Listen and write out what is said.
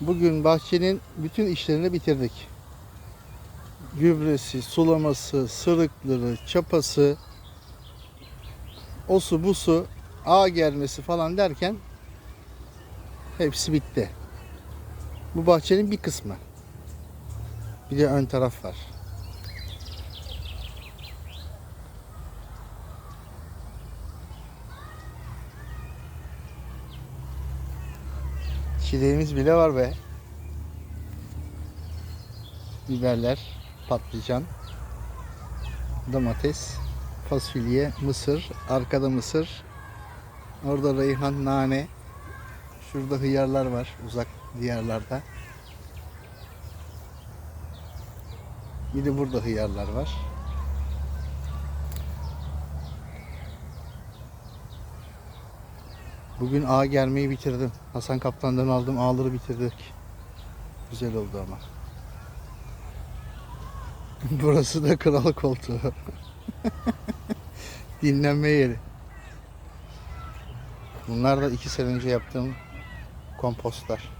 Bugün bahçenin bütün işlerini bitirdik. Gübresi, sulaması, sırıkları, çapası, osu busu, ağ gelmesi falan derken hepsi bitti. Bu bahçenin bir kısmı. Bir de ön taraf var. Çileğimiz bile var be. Biberler, patlıcan, domates, fasulye, mısır, arkada mısır, orada reyhan, nane, şurada hıyarlar var uzak diyarlarda. Bir de burada hıyarlar var. Bugün ağ germeyi bitirdim. Hasan Kaplan'dan aldım ağları bitirdik. Güzel oldu ama. Burası da kral koltuğu. Dinlenme yeri. Bunlar da iki sene önce yaptığım kompostlar.